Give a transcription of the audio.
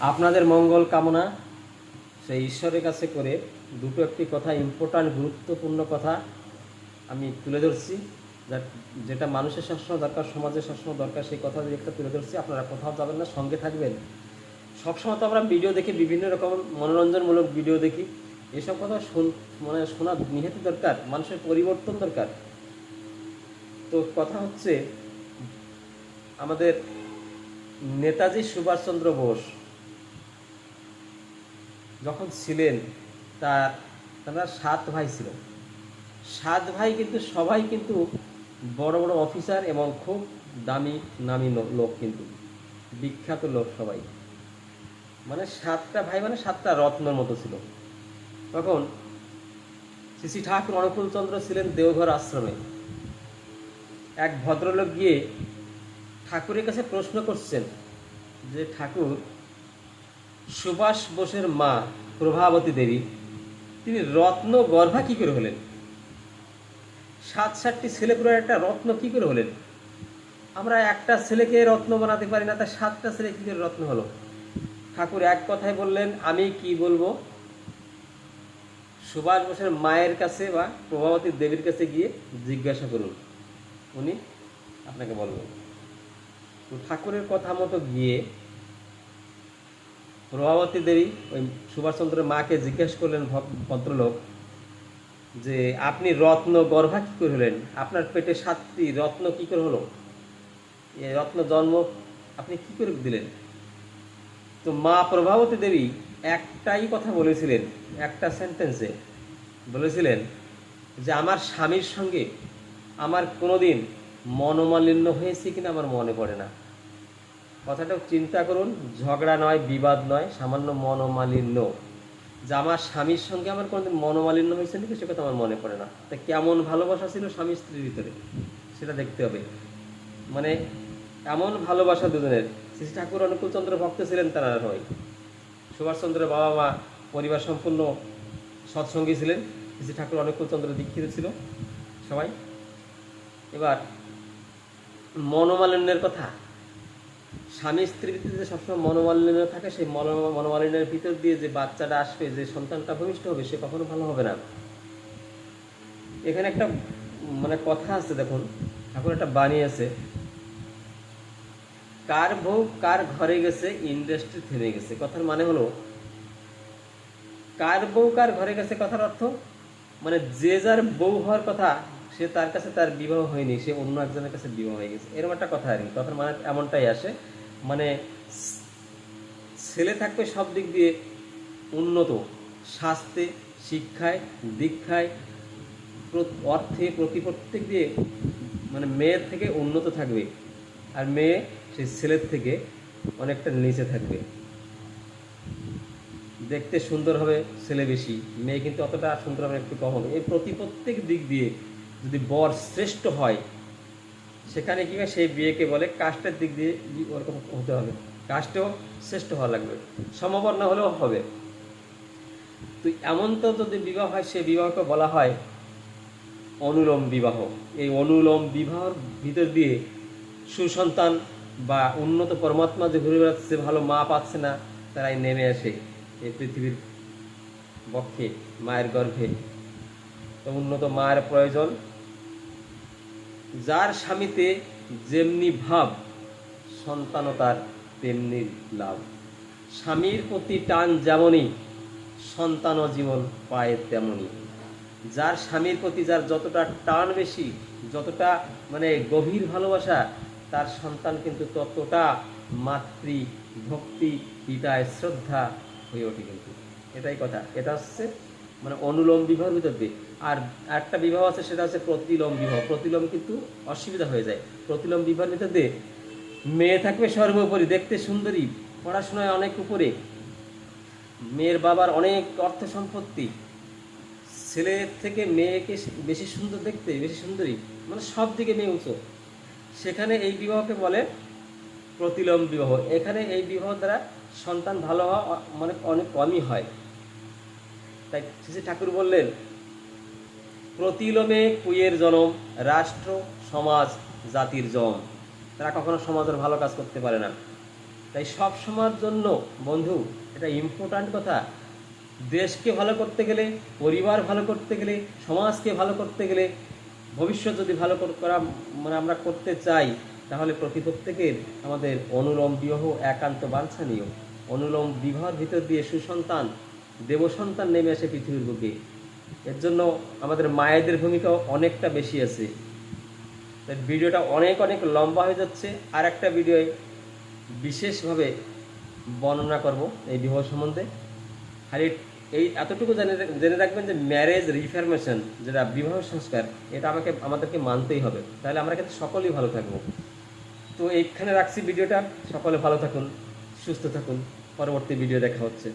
আপনাদের মঙ্গল কামনা। সেই ঈশ্বরের কাছে করে দুটো একটি কথা ইম্পর্ট্যান্ট গুরুত্বপূর্ণ কথা আমি তুলে ধরছি। যেটা মানুষের সবসময় দরকার, সমাজের সবসময় দরকার, সেই কথা একটা তুলে ধরছি, আপনারা কোথাও যাবেন না, সঙ্গে থাকবেন। সবসময় তো আমরা ভিডিও দেখি, বিভিন্ন রকম মনোরঞ্জনমূলক ভিডিও দেখি। এসব কথা শুন মানে শোনা নিহাতি দরকার, মানুষের পরিবর্তন দরকার। তো কথা হচ্ছে, আমাদের নেতাজি সুভাষচন্দ্র বোস যখন ছিলেন, তার, তারা সাত ভাই ছিল। সাত ভাই কিন্তু, সবাই কিন্তু বড় বড় অফিসার এবং খুব দামি নামি লোক কিন্তু। বিখ্যাত লোক সবাই। মানে সাতটা ভাই মানে সাতটা রত্নের মতো ছিল। তখন শ্রী ঠাকুর অনুকূলচন্দ্র ছিলেন দেওঘর আশ্রমে। এক ভদ্রলোক গিয়ে ঠাকুরের কাছে প্রশ্ন করছেন যে, ঠাকুর সুভাষ বোসের মা, প্রভাবতী দেবী, তিনি রত্ন গর্ভা কি করে হলেন? সাত সাতটি ছেলেপুরের একটা রত্ন কি করে হলেন? আমরা একটা ছেলেকে রত্ন বানাতে পারি না তার সাতটা ছেলে কি করে রত্ন হলো? ঠাকুর এক কথায় বললেন, আমি কি বলব? সুভাষ বোসের মায়ের কাছে বা প্রভাবতী দেবীর কাছে গিয়ে জিজ্ঞাসা করুন। উনি আপনাকে বলবেন। ঠাকুরের কথা মতো গিয়ে প্রভাবতী দেবী, ওই সুভাষচন্দ্রের মাকে জিজ্ঞেস করলেন ভদ্রলোক যে, আপনি রত্ন গর্ভা কি করে হলেন? আপনার পেটে সাতটি রত্ন কি করে হলো? এই রত্ন জন্ম আপনি কি করে দিলেন? তো মা প্রভাবতী দেবী একটাই কথা বলেছিলেন, একটা সেন্টেন্সে বলেছিলেন যে, আমার স্বামীর সঙ্গে আমার কোনোদিন মনোমালিন্য হয়েছে কিনা আমার মনে পড়ে না। কথাটা চিন্তা করুন, ঝগড়া নয়, বিবাদ নয়, সামান্য মনোমালিন্য। যে আমার স্বামীর সঙ্গে আমার কোনোদিন মনোমালিন্য হয়েছে নাকি, সে কথা আমার মনে পড়ে না। তা কেমন ভালোবাসা ছিল স্বামী স্ত্রীর ভিতরে? সেটা দেখতে হবে। মানে এমন ভালোবাসা দুজনের। শ্রী ঠাকুর অনুকূলচন্দ্র ভক্ত ছিলেন তারা নয় সুভাষচন্দ্রের বাবা মা, পরিবার সম্পূর্ণ সৎসঙ্গী ছিলেন। শ্রী ঠাকুর অনুকূলচন্দ্র দীক্ষিত ছিল সবাই। এবার, মনোমালিন্যের কথা। স্বামী স্ত্রীর ভিতরে সবসময় মনোমালিন্য থাকে, সেই মনো- মনোমালিন্যের ভিতর দিয়ে যে বাচ্চাটা আসবে, যে সন্তানটা ভূমিষ্ঠ হবে, সে কখনো ভালো হবে না। এখানে একটা মানে কথা আছে দেখুন, ঠাকুর একটা বাণী আছে। কার বউ কার ঘরে গেছে, ইন্ডাস্ট্রি থেমে গেছে। কথার মানে হলো, কার বউ কার ঘরে গেছে কথার অর্থ মানে যে যার বউ হওয়ার কথা সে তার কাছে তার বিবাহ হয়নি, সে অন্য একজনের কাছে বিবাহ হয়ে গেছে। এরকম একটা কথা আর কি। কথার মানে এমনটাই আসে। মানে ছেলে থাকবে সব দিক দিয়ে উন্নত। স্বাস্থ্যে শিক্ষায়, দীক্ষায় অর্থে প্রতি প্রত্যেক দিয়ে মানে মেয়ের থেকে উন্নত থাকবে। আর মেয়ে সেই ছেলের থেকে অনেকটা নিচে থাকবে। দেখতে সুন্দর হবে ছেলে বেশি। মেয়ে কিন্তু অতটা সুন্দর হবে একটু কম হবে। এই প্রতি প্রত্যেক দিক দিয়ে যদি বর শ্রেষ্ঠ হয়, সেখানে কি সেই বিয়েকে বলে কাস্টের দিক দিয়ে ওরকম হতে হবে। কাস্টেও শ্রেষ্ঠ হওয়া লাগবে। সমবর না হলেও হবে। তো এমন তো যদি বিবাহ হয় সে বিবাহকে বলা হয় অনুলোম বিবাহ। এই অনুলোম বিবাহর ভিতর দিয়ে সুসন্তান বা উন্নত পরমাত্মা যে ঘুরে বেড়াচ্ছে, ভালো মা পাচ্ছে না, তারাই নেমে আসে এই পৃথিবীর বক্ষে মায়ের গর্ভে। তো উন্নত মায়ের প্রয়োজন যার স্বামীতে যেমনি ভাব সন্তানও তার তেমনি লাভ। স্বামীর প্রতি টান যেমনই, সন্তানও জীবন পায় তেমনই। যার স্বামীর প্রতি যার যতটা টান বেশি, যতটা মানে গভীর ভালোবাসা, তার সন্তান কিন্তু ততটা মাতৃ ভক্তি পিতায় শ্রদ্ধা হয়ে ওঠে কিন্তু। এটাই কথা। এটা হচ্ছে মানে অনুলোম বিবাহের ভিতর দিয়ে। আর একটা বিবাহ আছে, সেটা হচ্ছে প্রতিলোম বিবাহ। প্রতিলোম কিন্তু অসুবিধা হয়ে যায়। প্রতিলোম বিবাহের ভিতরে মেয়ে থাকবে সর্বোপরি। দেখতে সুন্দরী, পড়াশোনায় অনেক উপরে। মেয়ের বাবার অনেক অর্থ সম্পত্তি। ছেলের থেকে মেয়েকে বেশি সুন্দর দেখতে, বেশি সুন্দরী মানে সব দিকে মেয়ে উঁচু। সেখানে এই বিবাহকে বলে প্রতিলোম বিবাহ। এখানে এই বিবাহ দ্বারা সন্তান ভালো হওয়া মানে অনেক কমই হয়। তাই শ্রী ঠাকুর বললেন প্রতিলোমে কুয়ের জনম, রাষ্ট্র, সমাজ, জাতির জম তারা কখনো সমাজের ভালো কাজ করতে পারে না। তাই সব সময়ের জন্য, বন্ধু, এটা ইম্পর্ট্যান্ট কথা। দেশকে ভালো করতে গেলে, পরিবার ভালো করতে গেলে, সমাজকে ভালো করতে গেলে, ভবিষ্যৎ যদি ভালো করা মানে আমরা করতে চাই, তাহলে প্রতি প্রত্যেকের আমাদের অনুলোম বিবাহ একান্ত বাঞ্ছনীয়। অনুলোম বিবাহের ভিতর দিয়ে সুসন্তান, দেবসন্তান নেমে আসে পৃথিবীর বুকে। এর জন্য আমাদের মায়েদের ভূমিকাও অনেকটা বেশি আছে। তাই ভিডিওটা অনেক অনেক লম্বা হয়ে যাচ্ছে। আর একটা ভিডিওয় বিশেষভাবে বর্ণনা করব এই বিবাহ সম্বন্ধে। খালি এই এতটুকু জেনে জেনে রাখবেন যে ম্যারেজ রিফরমেশন যেটা বিবাহ সংস্কার, এটা আমাকে, আমাদেরকে মানতেই হবে। তাহলে আমরা কিন্তু সকলেই ভালো থাকব। তো এইখানে রাখছি ভিডিওটা। সকলে ভালো থাকুন, সুস্থ থাকুন। পরবর্তী ভিডিও দেখা হচ্ছে।